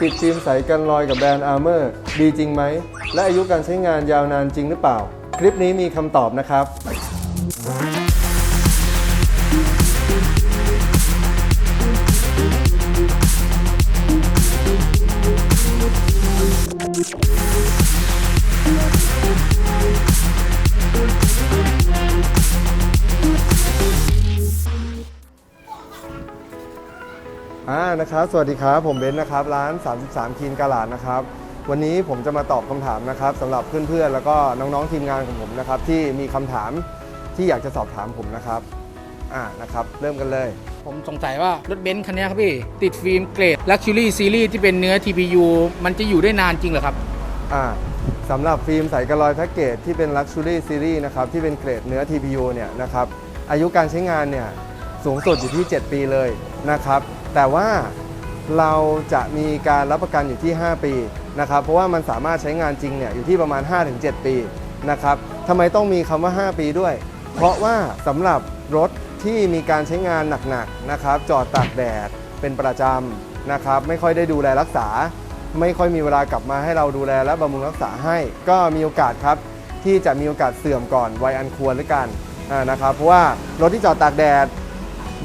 ติดฟิล์มใสกันรอยกับแบรนด์อาร์เมอร์ดีจริงไหม และอายุการใช้งานยาวนานจริงหรือเปล่า คลิปนี้มีคำตอบนะครับ อ่านะครับ สวัสดีครับ ผมเบนซ์นะครับ ร้าน 33คีนกาลาดนะครับ วันนี้ผมจะมาตอบคำถามนะครับสำหรับเพื่อนๆ แล้วก็น้องๆ ทีมงานของผมนะครับ ที่มีคำถามที่อยากจะสอบถามผมนะครับ อ่า นะครับ เริ่มกันเลย ผมสงสัยว่ารถเบนซ์คันนี้ครับพี่ ติดฟิล์มเกรด Luxury Series ที่เป็นเนื้อ TPU มันจะอยู่ได้นานจริงเหรอครับ อ่าสำหรับฟิล์มใสกระลอยแพ็กเกจที่เป็น Luxury Series นะครับที่เป็นเกรดเนื้อ TPU เนี่ยนะครับอายุการใช้งานเนี่ย สูงสุดอยู่ที่ 7 ปีเลยนะครับ แต่ว่าเราจะมีการรับประกันอยู่ที่ 5 ปีนะครับ เพราะว่ามันสามารถใช้งานจริงเนี่ยอยู่ที่ประมาณ 5-7 ปีนะครับทำไมต้องมีคำว่า 5 ปีด้วย เพราะว่าสำหรับรถที่มีการใช้งานหนักๆนะครับ จอดตากแดดเป็นประจำนะครับ ไม่ค่อยได้ดูแลรักษา ไม่ค่อยมีเวลากลับมาให้เราดูแลและบำรุงรักษาให้ ก็มีโอกาสครับที่จะมีโอกาสเสื่อมก่อนวัยอันควรหรือกันนะครับ เพราะว่ารถที่จอดตากแดด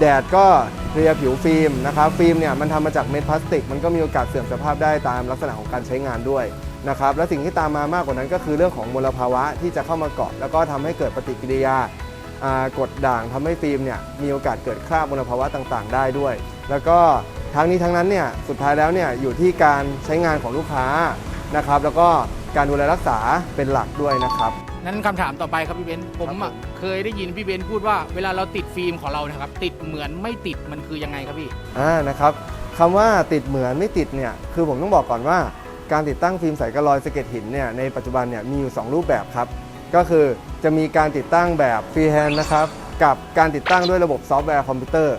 แดดก็เคลียร์ผิวฟิล์มนะครับฟิล์มเนี่ยมันทำมาจากเม็ดพลาสติก มันก็มีโอกาสเสื่อมสภาพได้ตามลักษณะของการใช้งานด้วยนะครับและสิ่งที่ตามมามากกว่านั้นก็คือเรื่องของมลภาวะที่จะเข้ามาเกาะ แล้วก็ทำให้เกิดปฏิกิริยากดด่างทำให้ฟิล์มเนี่ยมีโอกาสเกิดคราบมลภาวะต่างๆ ได้ด้วย แล้วก็ทั้งนี้ทั้งนั้นเนี่ยสุดท้ายแล้วเนี่ยอยู่ที่การใช้งานของลูกค้านะครับแล้วก็การดูแลรักษาเป็นหลักด้วยนะครับ นั้นคำถามต่อไปครับพี่เบนซ์ผมครับอะผมเคยได้ยินพี่เบนซ์พูดว่าเวลาเราติดฟิล์มของเรานะครับ ติดเหมือนไม่ติดมันคือยังไงครับพี่ อ่านะครับคำว่าติดเหมือนไม่ติดเนี่ยคือผมต้องบอกก่อนว่า การติดตั้งฟิล์มใสกระลอยสะเก็ตหินเนี่ยในปัจจุบันเนี่ยมีอยู่ 2 รูปแบบครับ ก็คือจะมีการติดตั้งแบบฟรีแฮนด์นะครับกับการติดตั้งด้วยระบบซอฟต์แวร์คอมพิวเตอร์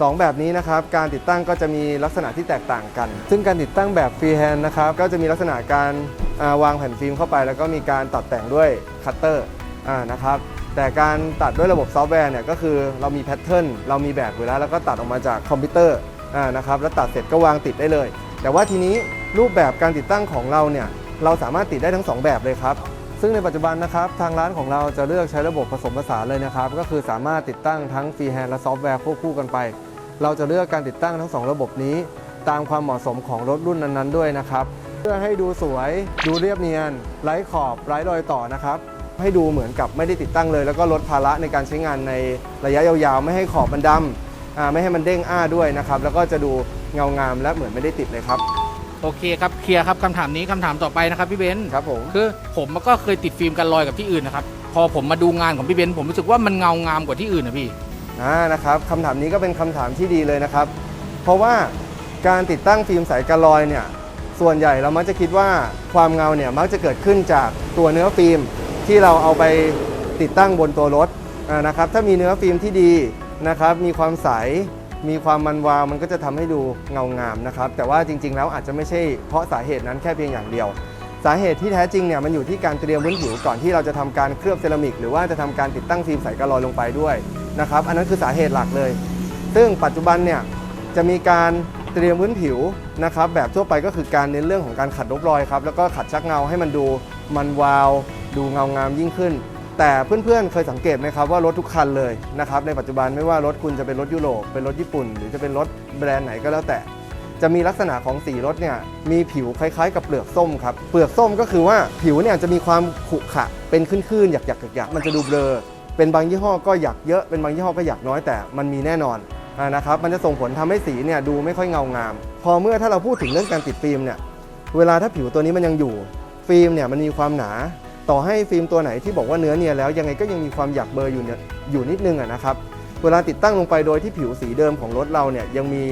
สองแบบนี้นะครับ การติดตั้งก็จะมีลักษณะที่แตกต่างกัน ซึ่งการติดตั้งแบบฟรีแฮนด์นะครับ ก็จะมีลักษณะการาวางแผ่นฟิล์มเข้าไป แล้วก็มีการตัดแต่งด้วยคัตเตอร์อนะครับ แต่การตัดด้วยระบบซอฟต์แวร์เนี่ยก็คือเรามีแพทเทิร์น เรามีแบบอยู่แล้ว แล้วก็ตัดออกมาจากคอมพิวเตอร์อนะครับ แล้วตัดเสร็จก็วางติดได้เลย แต่ว่าทีนี้รูปแบบการติดตั้งของเราเนี่ย เราสามารถติดได้ทั้ง 2 แบบเลยครับ ซึ่งในปัจจุบันนะครับทางร้านของเราจะเลือกใช้ระบบผสมผสานเลยนะครับ ก็คือสามารถติดตั้งทั้งฟรีแฮนด์และซอฟต์แวร์ควบคู่กันไป เราจะเลือกการติดตั้งทั้งสองระบบนี้ ตามความเหมาะสมของรถรุ่นนั้นๆ ด้วยนะครับ เพื่อให้ดูสวย ดูเรียบเนียนไร้ขอบไร้รอยต่อนะครับให้ดูเหมือนกับไม่ได้ติดตั้งเลย แล้วก็ลดภาระในการใช้งานในระยะยาวๆ ไม่ให้ขอบมันดำไม่ให้มันเด้งอ้าด้วยนะครับแล้วก็จะดูเงางามและเหมือนไม่ได้ติดเลยครับ โอเคครับเคลียร์ครับคำถามนี้คำถามต่อไปนะครับพี่เบนซ์ครับผม คือผมก็เคยติดฟิล์มกันรอยกับที่อื่นนะครับพอผมมาดูงานของพี่เบนซ์ผมรู้สึกว่ามันเงางามกว่าที่อื่นนะพี่ อ่านะครับคำถามนี้ก็เป็นคำถามที่ดีเลยนะครับ เพราะว่าการติดตั้งฟิล์มใสกระลอยเนี่ยส่วนใหญ่เรามักจะคิดว่าความเงาเนี่ยมักจะเกิดขึ้นจากตัวเนื้อฟิล์มที่เราเอาไปติดตั้งบนตัวรถอ่านะครับถ้ามีเนื้อฟิล์มที่ดีนะครับมีความใส มีความมันวาวมันก็จะทำให้ดูเงางามนะครับ แต่ว่าจริง ๆ แล้วอาจจะไม่ใช่เพราะสาเหตุนั้นแค่เพียงอย่างเดียว สาเหตุที่แท้จริงเนี่ยมันอยู่ที่การเตรียมพื้นผิวก่อนที่เราจะทำการเคลือบเซรามิก หรือว่าจะทำการติดตั้งฟิล์มใสกระลอยลงไปด้วยนะครับอันนั้นคือสาเหตุหลักเลย ซึ่งปัจจุบันเนี่ยจะมีการเตรียมพื้นผิวนะครับแบบทั่วไปก็คือการเน้นเรื่องของการขัดลบรอยครับแล้วก็ขัดชักเงาให้มันดูมันวาว ดูเงางามยิ่งขึ้น แต่เพื่อนๆเคยสังเกตไหมครับว่ารถทุกคันเลยนะครับในปัจจุบันไม่ว่ารถคุณจะเป็นรถยุโรปเป็นรถญี่ปุ่น หรือจะเป็นรถแบรนด์ไหนก็แล้วแต่ จะมีลักษณะของสีรถเนี่ยมีผิวคล้ายๆ กับเปลือกส้มครับเปลือกส้มก็คือว่าผิวเนี่ยจะมีความขรุขระเป็นคลื่นๆหยักๆหยักๆมันจะดูเบลอเป็นบางยี่ห้อก็หยักเยอะเป็นบางยี่ห้อก็หยักน้อยแต่มันมีแน่นอนอานะครับมันจะส่งผลทำให้สีเนี่ยดูไม่ค่อยเงางาม พอเมื่อถ้าเราพูดถึงเรื่องการติดฟิล์มเนี่ยเวลาถ้าผิวตัวนี้มันยังอยู่ ฟิล์มเนี่ยมันมีความหนา ต่อให้ฟิล์มตัวไหนที่บอกว่าเนื้อเนียนแล้วยังไงก็ยังมีความหยักเบลออยู่เนี่ยอยู่นิดนึงอะนะครับเวลาติดตั้งลงไปโดยที่ผิวสีเดิมของรถเราเนี่ยยังมี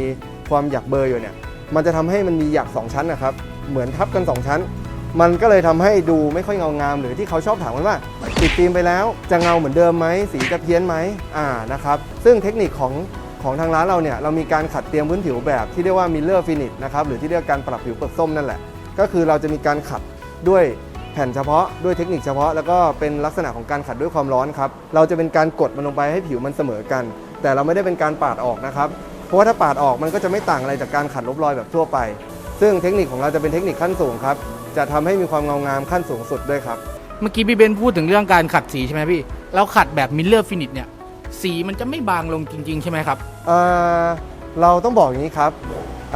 ความหยักเบลออยู่เนี่ยมันจะทำให้มันมีหยักสองชั้นนะครับเหมือนทับกัน 2 ชั้น มันก็เลยทำให้ดูไม่ค่อยเงางาม หรือที่เขาชอบถามกันว่า ติดฟิล์มไปแล้วจะเงาเหมือนเดิมไหมสีจะเพี้ยนไหมอ่านะครับซึ่งเทคนิคของของทางร้านเราเนี่ยเรามีการขัดเตรียมพื้นผิวแบบที่เรียกว่า Miller Finish นะครับหรือที่เรียกการปรับผิวเปลือกส้มนั่นแหละ ก็คือเราจะมีการขัดด้วย แผ่นเฉพาะด้วยเทคนิคเฉพาะ แล้วก็เป็นลักษณะของการขัดด้วยความร้อนครับเราจะเป็นการกดมันลงไปให้ผิวมันเสมอกัน แต่เราไม่ได้เป็นการปาดออกนะครับเพราะว่าถ้าปาดออกมันก็จะไม่ต่างอะไรจากการขัดลบรอยแบบทั่วไป ซึ่งเทคนิคของเราจะเป็นเทคนิคขั้นสูงครับจะทำให้มีความเงางามขั้นสูงสุดด้วยครับเมื่อกี้พี่เบนซ์พูดถึงเรื่องการขัดสีใช่ไหมพี่แล้วขัดแบบมิลเลอร์ฟินิชเนี่ยสีมันจะไม่บางลงจริง ๆ ใช่ไหมครับเอ่อเราต้องบอกอย่างนี้ครับ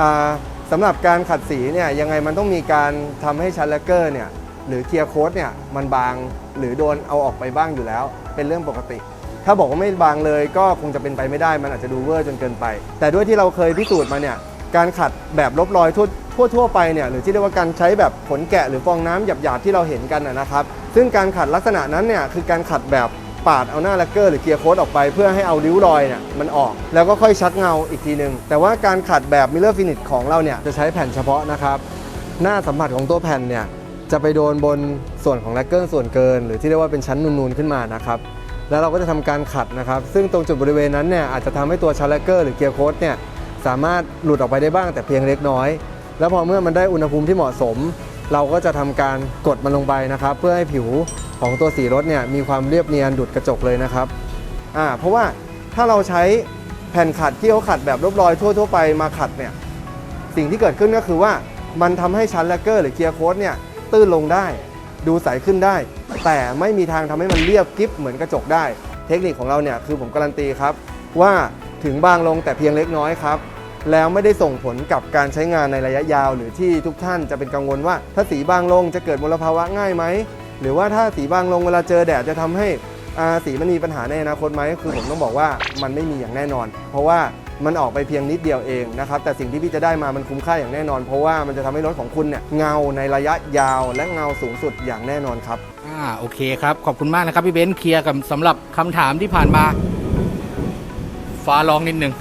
อ่าสำหรับการขัดสีเนี่ยยังไงมันต้องมีการทำให้ชั้นแลกเกอร์เนี่ย หรือเคลียร์โค้ดเนี่ยมันบางหรือโดนเอาออกไปบ้างอยู่แล้ว เป็นเรื่องปกติ ถ้าบอกว่าไม่บางเลยก็คงจะเป็นไปไม่ได้มันอาจจะดูเวอร์จนเกินไป แต่ด้วยที่เราเคยพิสูจน์มาเนี่ยการขัดแบบลบรอยทั่วทั่วทั่วไปเนี่ยหรือที่เรียกว่าการใช้แบบขนแกะหรือฟองน้ำหยาบๆที่เราเห็นกันนะนะครับ ซึ่งการขัดลักษณะนั้นเนี่ยคือการขัดแบบปาดเอาหน้าแลกเกอร์หรือเกียร์โค้ดออกไปเพื่อให้เอาริ้วรอยเนี่ยมันออก แล้วก็ค่อยชักเงาอีกทีหนึ่งแต่ว่าการขัดแบบมิเลอร์ฟินิชของเราเนี่ยจะใช้แผ่นเฉพาะนะครับ หน้าสัมผัสของตัวแผ่นเนี่ย จะไปโดนบนส่วนของแลกเกอร์ส่วนเกิน หรือที่เรียกว่าเป็นชั้นนูนๆขึ้นมานะครับแล้วเราก็จะทำการขัดนะครับ ซึ่งตรงจุดบริเวณนั้นเนี่ยอาจจะทำให้ตัวชั้นแลกเกอร์หรือเกียร์โค้ดเนี่ยสามารถหลุดออกไปได้บ้างแต่เพียงเล็กน้อย แล้วพอเมื่อมันได้อุณหภูมิที่เหมาะสม เราก็จะทำการกดมันลงไปนะครับ เพื่อให้ผิวของตัวสีรถเนี่ยมีความเรียบเนียนดุดกระจกเลยนะครับอ่าเพราะว่าถ้าเราใช้แผ่นขัดที่เขาขัดแบบลบรอยทั่ว ๆ ไปมาขัดเนี่ยสิ่งที่เกิดขึ้นก็คือว่ามันทำให้ชั้นแลกเกอร์หรือเกียร์โค้ดเนี่ย ตื้นลงได้ ดูใสขึ้นได้ แต่ไม่มีทางทำให้มันเรียบกริบเหมือนกระจกได้ เทคนิคของเราเนี่ยคือผมการันตีครับ ว่าถึงบางลงแต่เพียงเล็กน้อยครับ แล้วไม่ได้ส่งผลกับการใช้งานในระยะยาว หรือที่ทุกท่านจะเป็นกังวลว่า ถ้าสีบางลงจะเกิดมลภาวะง่ายไหมหรือว่าถ้าสีบางลงเวลาเจอแดดจะทำให้สีมันมีปัญหาในอนาคตไหมคือผมต้องบอกว่ามันไม่มีอย่างแน่นอน เพราะว่า มันออกไปเพียงนิดเดียวเองนะครับแต่สิ่งที่พี่จะได้มามันคุ้มค่าอย่างแน่นอน เพราะว่ามันจะทำให้รถของคุณเนี่ยเงาในระยะยาวและเงาสูงสุดอย่างแน่นอนครับอ่าโอเคครับ ขอบคุณมากนะครับพี่เบนซ์เคลียร์กับสำหรับคำถามที่ผ่านมา ฟ้าร้องนิดนึง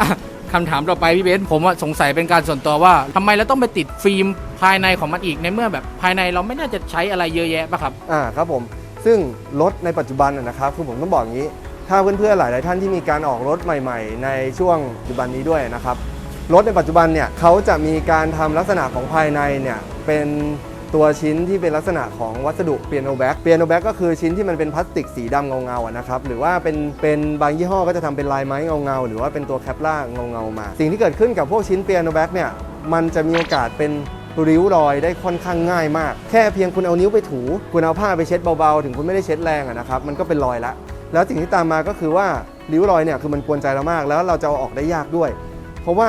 อะคำถามต่อไปพี่เบนซ์ผมว่าสงสัยเป็นการส่วนตัวว่าทำไมเราต้องไปติดฟิล์มภายในของมันอีกในเมื่อแบบภายในเราไม่น่าจะใช้อะไรเยอะแยะป่ะครับ อ่าครับผม ซึ่งรถในปัจจุบันนะนะครับคือผมต้องบอกอย่างนี้ ถ้าเพื่อนๆหลายๆท่านที่มีการออกรถใหม่ ๆ ในช่วงปัจจุบันนี้ด้วยนะครับ รถในปัจจุบันเนี่ยเขาจะมีการทำลักษณะของภายในเนี่ยเป็นตัวชิ้นที่เป็นลักษณะของวัสดุเปียโนแบ็กเปียโนแบ็กก็คือชิ้นที่มันเป็นพลาสติกสีดำเงาๆนะครับหรือว่าเป็นเป็นบางยี่ห้อก็จะทำเป็นลายไม้เงาๆหรือว่าเป็นตัวแคปล่าเงาๆมา สิ่งที่เกิดขึ้นกับพวกชิ้นเปียโนแบ็กเนี่ยมันจะมีโอกาสเป็นริ้วรอยได้ค่อนข้างง่ายมาก แค่เพียงคุณเอานิ้วไปถู คุณเอาผ้าไปเช็ดเบาๆ ถึงคุณไม่ได้เช็ดแรงนะครับ มันก็เป็นรอยละ แล้วสิ่งที่ตามมาก็คือว่าริ้วรอยเนี่ยคือมันกวนใจเรามาก แล้วเราจะเอาออกได้ยากด้วย เพราะว่า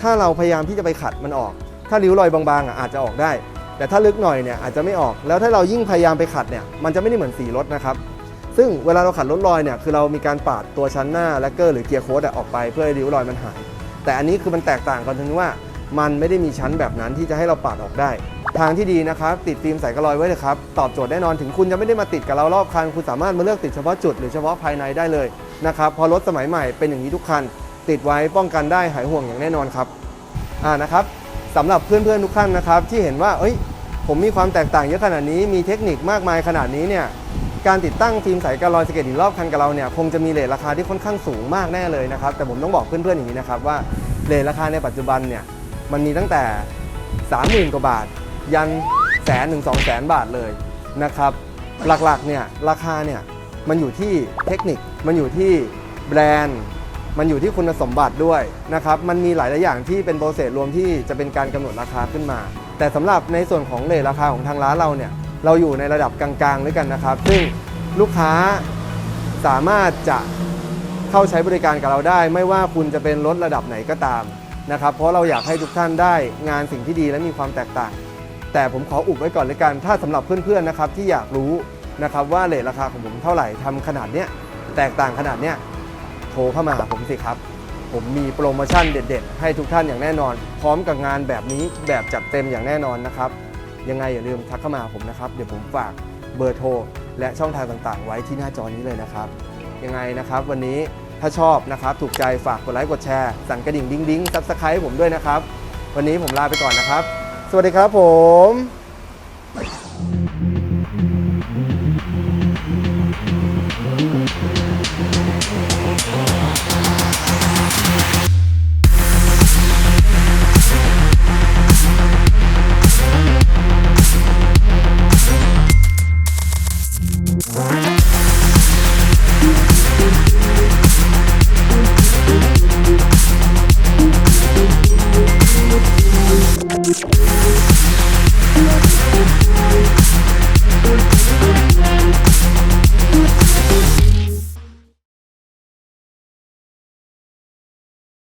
ถ้าเราพยายามที่จะไปขัดมันออก ถ้าริ้วรอยบางๆอะอาจจะออกได้ แต่ถ้าลึกหน่อยเนี่ยอาจจะไม่ออก แล้วถ้าเรายิ่งพยายามไปขัดเนี่ยมันจะไม่ได้เหมือนสีรถนะครับซึ่งเวลาเราขัดรถรอยเนี่ยคือเรามีการปาดตัวชั้นหน้าแลกเกอร์หรือเกียร์โค้ดอออกไปเพื่อให้ริ้วรอยมันหาย แต่อันนี้คือมันแตกต่างกันตรงที่ว่า มันไม่ได้มีชั้นแบบนั้นที่จะให้เราปาดออกได้ ทางที่ดีนะครับ ติดฟิล์มใสกระลอยไว้เลยครับ ตอบโจทย์แน่นอนถึงคุณจะไม่ได้มาติดกับเรารอบคัน คุณสามารถมาเลือกติดเฉพาะจุดหรือเฉพาะภายในได้เลยนะครับพอรถสมัยใหม่เป็นอย่างนี้ทุกคัน ติดไว้ป้องกันได้หายห่วงอย่างแน่นอนครับอ่านะครับสำหรับเพื่อนๆทุกท่านนะครับ ที่เห็นว่าเอ้ย ผมมีความแตกต่างเยอะขนาดนี้มีเทคนิคมากมายขนาดนี้เนี่ยการติดตั้งฟิล์มใสกระลอยสเก็ตหินรอบคันกับเราเนี่ยคงจะมีเลทราคาที่ค่อนข้างสูงมากแน่เลยนะครับแต่ผมต้องบอกเพื่อนๆอย่างนี้นะครับว่าเลทราคาในปัจจุบันเนี่ย มันมีตั้งแต่ 30,000 กว่าบาท ยันแสนถึงสองแสนบาทเลยนะครับ หลักๆเนี่ยราคาเนี่ยมันอยู่ที่เทคนิค มันอยู่ที่แบรนด์ มันอยู่ที่คุณสมบัติด้วยนะครับ มันมีหลาย ๆ อย่างที่เป็นโปรเซสรวมที่จะเป็นการกำหนดราคาขึ้นมา แต่สำหรับในส่วนของเลทราคาของทางร้านเราเนี่ย เราอยู่ในระดับกลาง ๆ ด้วยกันนะครับ ซึ่งลูกค้าสามารถจะเข้าใช้บริการกับเราได้ ไม่ว่าคุณจะเป็นรถระดับไหนก็ตาม นะครับ เพราะเราอยากให้ทุกท่านได้งานสิ่งที่ดีและมีความแตกต่าง แต่ผมขออุบไว้ก่อนเลยกัน ถ้าสำหรับเพื่อนๆนะครับที่อยากรู้นะครับว่าเลทราคาของผมเท่าไหร่ทำขนาดเนี้ยแตกต่างขนาดเนี้ยโทรเข้ามาหาผมสิครับ ผมมีโปรโมชั่นเด็ด ๆ ให้ทุกท่านอย่างแน่นอน พร้อมกับงานแบบนี้แบบจัดเต็มอย่างแน่นอนนะครับยังไงอย่าลืมทักเข้ามาหาผมนะครับเดี๋ยวผมฝากเบอร์โทรและช่องทางต่างๆ ไว้ที่หน้าจอนี้เลยนะครับ ยังไงนะครับวันนี้ ถ้าชอบนะครับ ถูกใจฝากกดไลค์กดแชร์ สั่นกระดิ่งดิ้งดิ้งซับสไครต์ผมด้วยนะครับ วันนี้ผมลาไปก่อนนะครับ สวัสดีครับผม